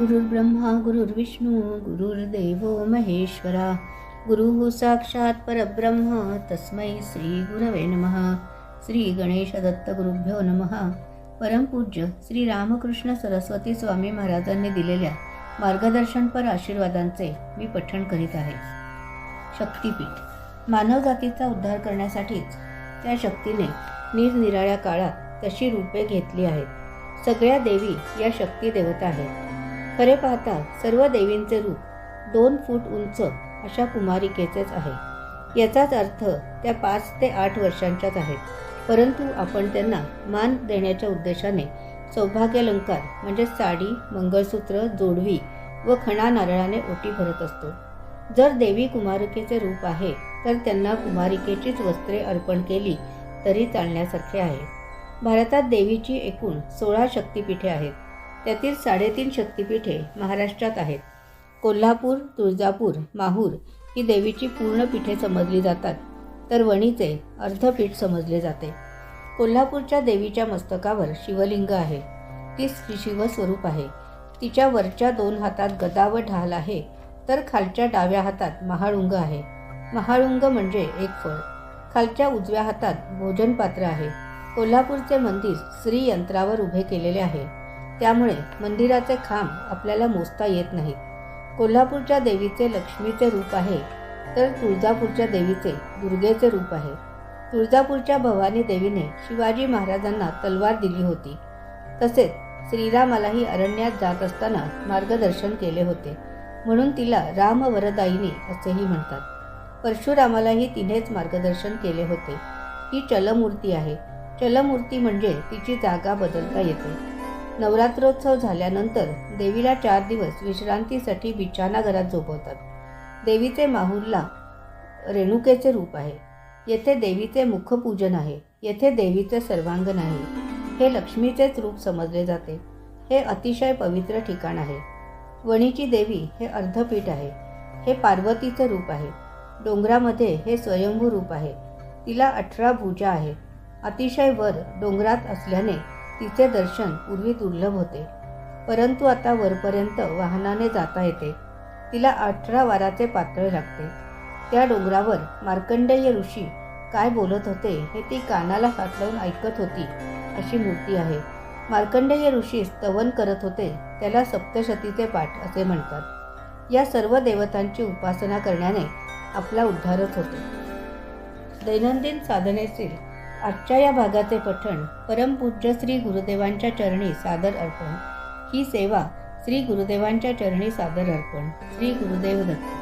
गुरुर्ब्रह्मा गुरुर्विष्णू गुरुर्देव महेश्वरा। गुरुः हो साक्षात परब्रह्म तस्मै श्री गुरवे नमः। श्री गणेश दत्त गुरुभ्यो नमः। परमपूज्य श्री रामकृष्ण सरस्वती स्वामी महाराजांनी दिलेल्या मार्गदर्शनपर आशीर्वादांचे मी पठण करीत आहे. शक्तिपीठ. मानवजातीचा उद्धार करण्यासाठीच त्या शक्तीने निरनिराळ्या काळात तशी रूपे घेतली आहेत. सगळ्या देवी या शक्ती देवता आहेत. खरे पाहता सर्व देवींचे रूप दोन फूट उंच अशा कुमारिकेचेच आहे. याचाच अर्थ त्या पाच ते आठ वर्षांच्याच आहेत. परंतु आपण त्यांना मान देण्याच्या उद्देशाने सौभाग्यालंकार म्हणजे साडी मंगळसूत्र जोडवी व खणा नारळाने ओटी भरत असतो. जर देवी कुमारिकेचे रूप आहे तर त्यांना कुमारिकेचीच वस्त्रे अर्पण केली तरी चालण्यासारखे आहे. भारतात देवीची एकूण सोळा शक्तिपीठे आहेत. त्यातील साडेतीन शक्तिपीठे महाराष्ट्रात आहेत. कोल्हापूर तुळजापूर माहूर ही देवीची पूर्ण पीठे समजली जातात. तर वणीचे अर्धपीठ समजले जाते. कोल्हापूरच्या देवीच्या मस्तकावर शिवलिंग आहे. ती शिवस्वरूप आहे. तिच्या वरच्या दोन हातात गदा व ढाल आहे. तर खालच्या डाव्या हातात महाळुंग आहे. महाळुंग म्हणजे एक फळ. खालच्या उजव्या हातात भोजनपात्र आहे. कोल्हापूरचे मंदिर श्री यंत्रावर उभे केलेले आहे. त्यामुळे मंदिराचे खांब आपल्याला मोजता येत नाहीत कोल्हापूरच्या देवीचे लक्ष्मीचे रूप आहे तर तुळजापूरच्या देवीचे दुर्गेचे रूप आहे. तुळजापूरच्या भवानी देवीने शिवाजी महाराजांना तलवार दिली होती. तसेच श्रीरामालाही अरण्यात जात असताना मार्गदर्शन केले होते. म्हणून तिला रामवरदायिनी असेही म्हणतात. परशुरामालाही तिनेच मार्गदर्शन केले होते. ही चलमूर्ती आहे. चलमूर्ती म्हणजे तिची जागा बदलता येते. नवरात्रोत्सव झाल्यानंतर देवीला चार दिवस विश्रांतीसाठी बिछाना घरात झोपवतात. देवीचे माहूरला रेणुकेचे रूप आहे. येथे देवीचे मुखपूजन आहे. येथे देवीचे सर्वांगण आहे हे लक्ष्मीचेच रूप समजले जाते. हे अतिशय पवित्र ठिकाण आहे. वणीची देवी हे अर्धपीठ आहे. हे पार्वतीचे रूप आहे. डोंगरामध्ये हे स्वयंभू रूप आहे. तिला अठरा भुजा आहेत अतिशय वर डोंगरात असल्याने तिचे दर्शन पूर्वी दुर्लभ होते. परंतु आता वरपर्यंत वाहनाने जाता येते. तिला अठरा वाराचे पातळ लागते. त्या डोंगरावर मार्कंडेय ऋषी काय बोलत होते हे ती कानाला हात लावून ऐकत होती अशी मूर्ती आहे. मार्कंडेय ऋषी स्तवन करत होते त्याला सप्तशतीचे पाठ असे म्हणतात. या सर्व देवतांची उपासना करण्याने आपला उद्धारच होतो. दैनंदिन साधनेतील आजच्या या भागाचे पठण परमपूज्य श्री गुरुदेवांच्या चरणी सादर अर्पण. ही सेवा श्री गुरुदेवांच्या चरणी सादर अर्पण. श्री गुरुदेव दत्त.